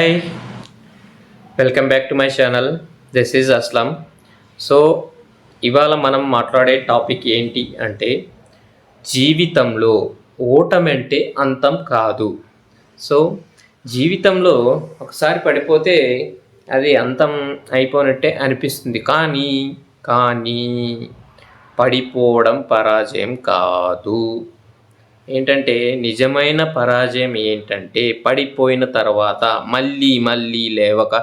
Hi welcome back to my channel this is Aslam so ఇవాళ మనం మాట్లాడే topic ఏంటి అంటే జీవితంలో ఓటమంటే అంటే అంతం కాదు. సో జీవితంలో ఒకసారి పడిపోతే అది అంతం అయిపోయినట్టే అనిపిస్తుంది. కానీ కానీ పడిపోవడం పరాజయం కాదు. ఏంటంటే నిజమైన పరాజయం ఏంటంటే పడిపోయిన తర్వాత మళ్ళీ మళ్ళీ లేవక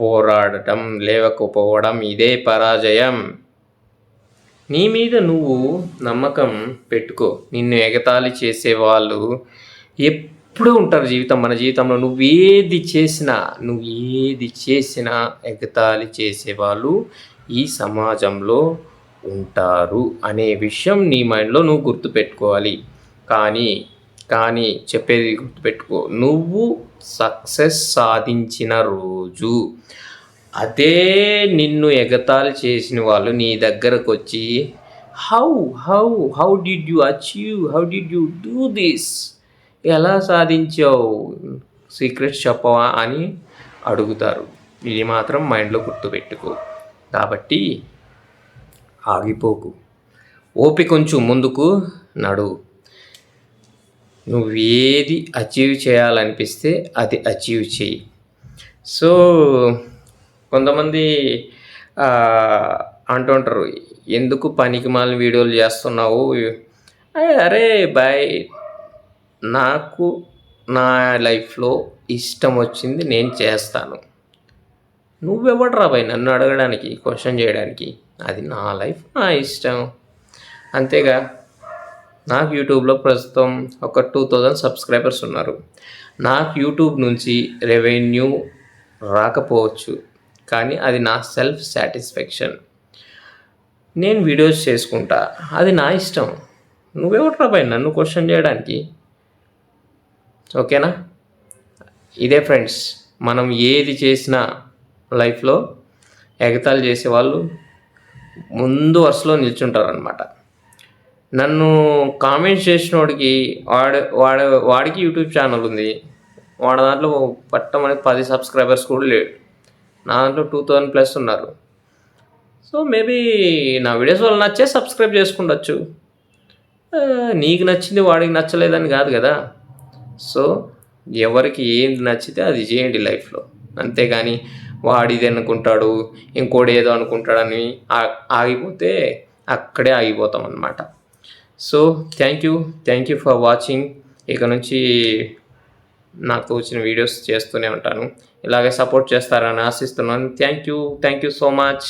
పోరాడటం లేవకపోవడం ఇదే పరాజయం. నీ మీద నువ్వు నమ్మకం పెట్టుకో. నిన్ను ఎగతాళి చేసేవాళ్ళు ఎప్పుడూ ఉంటారు జీవితం మన జీవితంలో. నువ్వు ఏది చేసినా నువ్వు ఏది చేసినా ఎగతాళి చేసేవాళ్ళు ఈ సమాజంలో ఉంటారు అనే విషయం నీ మైండ్లో నువ్వు గుర్తుపెట్టుకోవాలి. కానీ కానీ చెప్పేది గుర్తుపెట్టుకో. నువ్వు సక్సెస్ సాధించిన రోజు అదే నిన్ను ఎగతాళి చేసిన వాళ్ళు నీ దగ్గరకు వచ్చి how how how did you achieve how did you do this? ఎలా సాధించావు? సీక్రెట్స్ చెప్పవా? అని అడుగుతారు. ఇది మాత్రం మైండ్లో గుర్తుపెట్టుకో. కాబట్టి ఆగిపోకు. ఓపిక కొంచెం ముందుకు నడు. నువ్వు ఏది అచీవ్ చేయాలనిపిస్తే అది అచీవ్ చేయి. సో కొంతమంది అంటూ అంటుంటారు ఎందుకు పనికి మాలిన వీడియోలు చేస్తున్నావు? అరే, అరే బాయ్ నాకు నా లైఫ్లో ఇష్టం వచ్చింది నేను చేస్తాను. నువ్వెవడరా బాయ్ నన్ను అడగడానికి క్వశ్చన్ చేయడానికి? అది నా లైఫ్ నా ఇష్టం. అంతేగా? నాకు యూట్యూబ్లో ప్రస్తుతం ఒక టూ థౌజండ్ సబ్స్క్రైబర్స్ ఉన్నారు. నాకు యూట్యూబ్ నుంచి రెవెన్యూ రాకపోవచ్చు కానీ అది నా సెల్ఫ్ సాటిస్ఫాక్షన్. నేను వీడియోస్ చేసుకుంటా అది నా ఇష్టం. నువ్వెవట్రా పై నన్ను క్వశ్చన్ చేయడానికి? ఓకేనా? ఇదే ఫ్రెండ్స్ మనం ఏది చేసినా లైఫ్లో ఎగతాళి చేసేవాళ్ళు ముందు వరుసలో నిల్చుంటారు అనమాట నన్ను కామెంట్స్ చేసినోడికి వాడు వాడు వాడికి యూట్యూబ్ ఛానల్ ఉంది. వాడి దాంట్లో పట్టమని పది సబ్స్క్రైబర్స్ కూడా లేడు. నా దాంట్లో టూ థౌజండ్ ప్లస్ ఉన్నారు. సో మేబీ నా వీడియోస్ వాళ్ళు నచ్చే సబ్స్క్రైబ్ చేసుకుండొచ్చు. నీకు నచ్చింది వాడికి నచ్చలేదని కాదు కదా. సో ఎవరికి ఏంది నచ్చితే అది చేయండి లైఫ్లో. అంతేగాని వాడిది అనుకుంటాడు ఇంకోటి ఏదో అనుకుంటాడని ఆగిపోతే అక్కడే ఆగిపోతాం అన్నమాట. So thank you thank you for watching ఇక నుంచి నాకు వచ్చిన వీడియోస్ చేస్తూనే ఉంటాను. ఇలాగే సపోర్ట్ చేస్తారని ఆశిస్తున్నాను. Thank you thank you so much